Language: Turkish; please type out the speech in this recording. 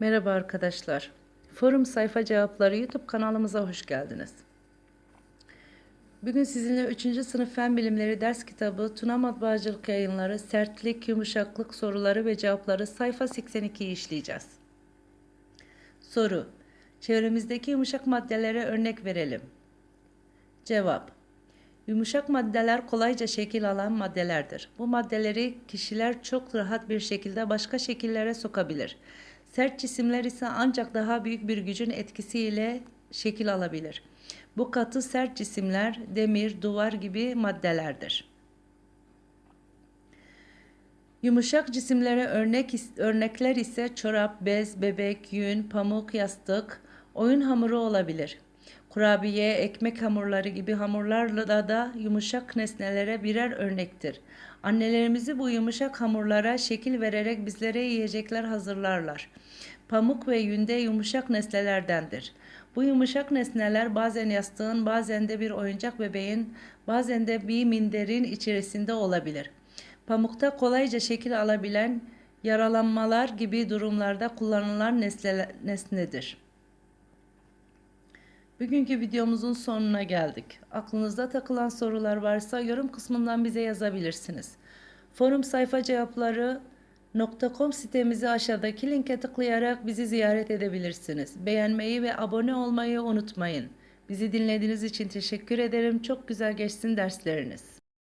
Merhaba arkadaşlar. Forum Sayfa Cevapları YouTube kanalımıza hoş geldiniz. Bugün sizinle 3. sınıf fen bilimleri ders kitabı Tuna Matbaacılık yayınları sertlik, yumuşaklık soruları ve cevapları sayfa 82'yi işleyeceğiz. Soru. Çevremizdeki yumuşak maddelere örnek verelim. Cevap. Yumuşak maddeler kolayca şekil alan maddelerdir. Bu maddeleri kişiler çok rahat bir şekilde başka şekillere sokabilir. Sert cisimler ise ancak daha büyük bir gücün etkisiyle şekil alabilir. Bu katı sert cisimler demir, duvar gibi maddelerdir. Yumuşak cisimlere örnek örnekler ise çorap, bez, bebek, yün, pamuk, yastık, oyun hamuru olabilir. Kurabiye, ekmek hamurları gibi hamurlarla da, da yumuşak nesnelere birer örnektir. Annelerimizi bu yumuşak hamurlara şekil vererek bizlere yiyecekler hazırlarlar. Pamuk ve yünde yumuşak nesnelerdendir. Bu yumuşak nesneler bazen yastığın, bazen de bir oyuncak bebeğin, bazen de bir minderin içerisinde olabilir. Pamukta kolayca şekil alabilen yaralanmalar gibi durumlarda kullanılan nesne, nesnedir. Bugünkü videomuzun sonuna geldik. Aklınızda takılan sorular varsa yorum kısmından bize yazabilirsiniz. Forum sayfa cevapları .com sitemizi aşağıdaki linke tıklayarak bizi ziyaret edebilirsiniz. Beğenmeyi ve abone olmayı unutmayın. Bizi dinlediğiniz için teşekkür ederim. Çok güzel geçsin dersleriniz.